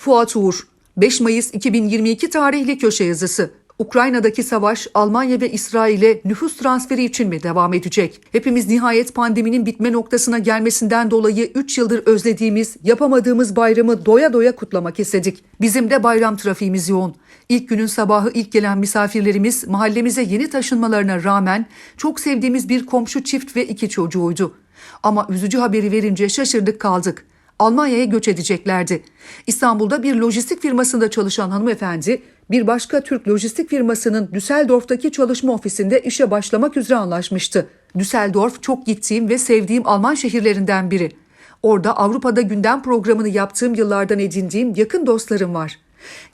Fuat Uğur 5 Mayıs 2022 tarihli köşe yazısı. Ukrayna'daki savaş Almanya ve İsrail'e nüfus transferi için mi devam edecek? Hepimiz nihayet pandeminin bitme noktasına gelmesinden dolayı 3 yıldır özlediğimiz, yapamadığımız bayramı doya doya kutlamak istedik. Bizim de bayram trafiğimiz yoğun. İlk günün sabahı ilk gelen misafirlerimiz mahallemize yeni taşınmalarına rağmen çok sevdiğimiz bir komşu çift ve iki çocuğuydu. Ama üzücü haberi verince şaşırdık kaldık. Almanya'ya göç edeceklerdi. İstanbul'da bir lojistik firmasında çalışan hanımefendi bir başka Türk lojistik firmasının Düsseldorf'taki çalışma ofisinde işe başlamak üzere anlaşmıştı. Düsseldorf çok gittiğim ve sevdiğim Alman şehirlerinden biri. Orada Avrupa'da gündem programını yaptığım yıllardan edindiğim yakın dostlarım var.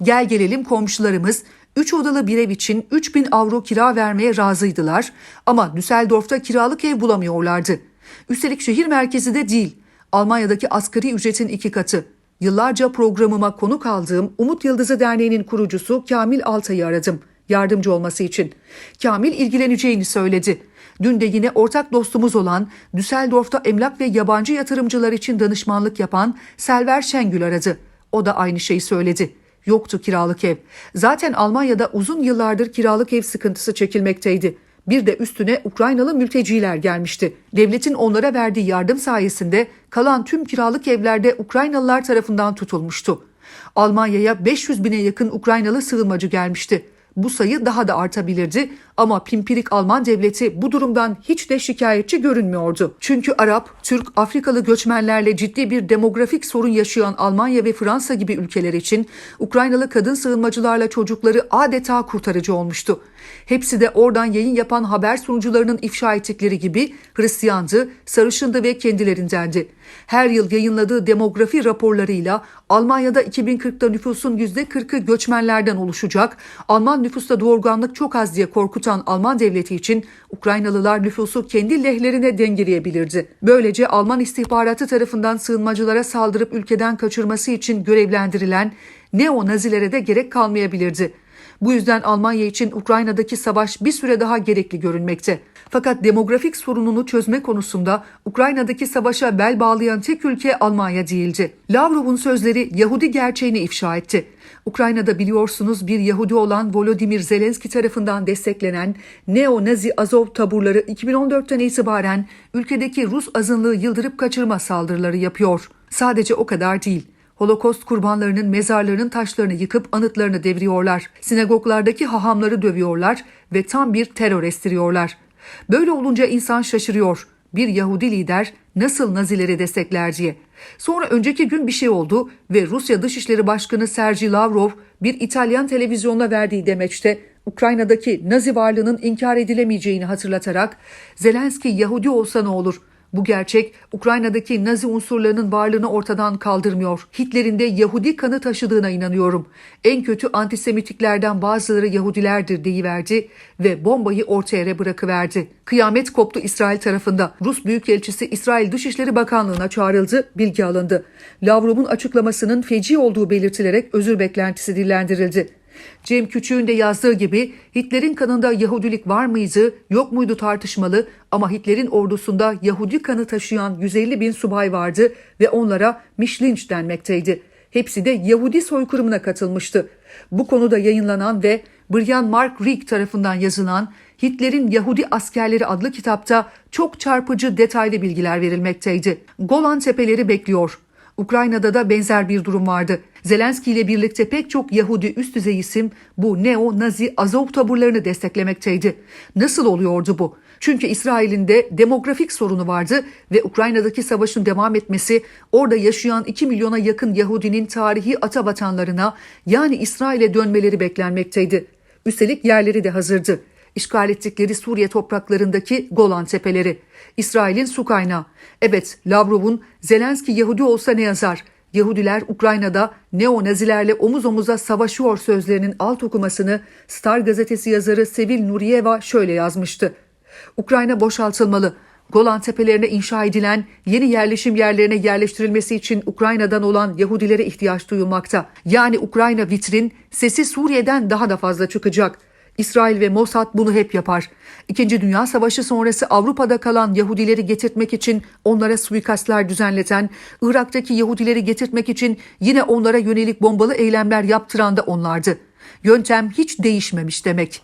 Gel gelelim komşularımız 3 odalı bir ev için 3000 avro kira vermeye razıydılar ama Düsseldorf'ta kiralık ev bulamıyorlardı. Üstelik şehir merkezi de değil. Almanya'daki asgari ücretin iki katı. Yıllarca programıma konuk aldığım Umut Yıldızı Derneği'nin kurucusu Kamil Altay'ı aradım yardımcı olması için. Kamil ilgileneceğini söyledi. Dün de yine ortak dostumuz olan Düsseldorf'ta emlak ve yabancı yatırımcılar için danışmanlık yapan Selver Şengül aradı. O da aynı şeyi söyledi. Yoktu kiralık ev. Zaten Almanya'da uzun yıllardır kiralık ev sıkıntısı çekilmekteydi. Bir de üstüne Ukraynalı mülteciler gelmişti. Devletin onlara verdiği yardım sayesinde kalan tüm kiralık evlerde Ukraynalılar tarafından tutulmuştu. Almanya'ya 500 bine yakın Ukraynalı sığınmacı gelmişti. Bu sayı daha da artabilirdi ama pimpirik Alman devleti bu durumdan hiç de şikayetçi görünmüyordu. Çünkü Arap, Türk, Afrikalı göçmenlerle ciddi bir demografik sorun yaşayan Almanya ve Fransa gibi ülkeler için Ukraynalı kadın sığınmacılarla çocukları adeta kurtarıcı olmuştu. Hepsi de oradan yayın yapan haber sunucularının ifşa ettikleri gibi Hristiyandı, sarışındı ve kendilerindendi. Her yıl yayınladığı demografi raporlarıyla Almanya'da 2040'da nüfusun %40'ı göçmenlerden oluşacak, Alman nüfusta doğurganlık çok az diye korkutan Alman devleti için Ukraynalılar nüfusu kendi lehlerine dengeleyebilirdi. Böylece Alman istihbaratı tarafından sığınmacılara saldırıp ülkeden kaçırması için görevlendirilen neo-nazilere de gerek kalmayabilirdi. Bu yüzden Almanya için Ukrayna'daki savaş bir süre daha gerekli görünmekte. Fakat demografik sorununu çözme konusunda Ukrayna'daki savaşa bel bağlayan tek ülke Almanya değildi. Lavrov'un sözleri Yahudi gerçeğini ifşa etti. Ukrayna'da biliyorsunuz bir Yahudi olan Volodymyr Zelenski tarafından desteklenen neo-Nazi Azov taburları 2014'ten itibaren ülkedeki Rus azınlığı yıldırıp kaçırma saldırıları yapıyor. Sadece o kadar değil. Holokost kurbanlarının mezarlarının taşlarını yıkıp anıtlarını deviriyorlar. Sinagoglardaki hahamları dövüyorlar ve tam bir terör estiriyorlar. Böyle olunca insan şaşırıyor. Bir Yahudi lider nasıl Nazileri destekler diye. Sonra önceki gün bir şey oldu ve Rusya Dışişleri Başkanı Sergey Lavrov bir İtalyan televizyonuna verdiği demeçte Ukrayna'daki Nazi varlığının inkar edilemeyeceğini hatırlatarak Zelenski Yahudi olsa ne olur? Bu gerçek Ukrayna'daki Nazi unsurlarının varlığını ortadan kaldırmıyor. Hitler'in de Yahudi kanı taşıdığına inanıyorum. En kötü antisemitiklerden bazıları Yahudilerdir deyiverdi ve bombayı orta yere bırakıverdi. Kıyamet koptu İsrail tarafında. Rus Büyükelçisi İsrail Dışişleri Bakanlığı'na çağrıldı, bilgi alındı. Lavrov'un açıklamasının feci olduğu belirtilerek özür beklentisi dillendirildi. Cem Küçük'ün de yazdığı gibi Hitler'in kanında Yahudilik var mıydı, yok muydu tartışmalı ama Hitler'in ordusunda Yahudi kanı taşıyan 150 bin subay vardı ve onlara Mişlinç denmekteydi. Hepsi de Yahudi soykırımına katılmıştı. Bu konuda yayınlanan ve Brian Mark Rick tarafından yazılan Hitler'in Yahudi Askerleri adlı kitapta çok çarpıcı detaylı bilgiler verilmekteydi. Golan Tepeleri bekliyor. Ukrayna'da da benzer bir durum vardı. Zelenski ile birlikte pek çok Yahudi üst düzey isim bu neo-Nazi Azov taburlarını desteklemekteydi. Nasıl oluyordu bu? Çünkü İsrail'in de demografik sorunu vardı ve Ukrayna'daki savaşın devam etmesi orada yaşayan 2 milyona yakın Yahudinin tarihi ata vatanlarına yani İsrail'e dönmeleri beklenmekteydi. Üstelik yerleri de hazırdı işgal ettikleri Suriye topraklarındaki Golan Tepeleri. İsrail'in su kaynağı. Evet Lavrov'un Zelenski Yahudi olsa ne yazar? Yahudiler Ukrayna'da neo-nazilerle omuz omuza savaşıyor sözlerinin alt okumasını Star gazetesi yazarı Sevil Nuriyeva şöyle yazmıştı. Ukrayna boşaltılmalı. Golan tepelerine inşa edilen yeni yerleşim yerlerine yerleştirilmesi için Ukrayna'dan olan Yahudilere ihtiyaç duyulmakta. Yani Ukrayna vitrin sesi Suriye'den daha da fazla çıkacak. İsrail ve Mossad bunu hep yapar. İkinci Dünya Savaşı sonrası Avrupa'da kalan Yahudileri getirtmek için onlara suikastler düzenleten, Irak'taki Yahudileri getirtmek için yine onlara yönelik bombalı eylemler yaptıran da onlardı. Yöntem hiç değişmemiş demek.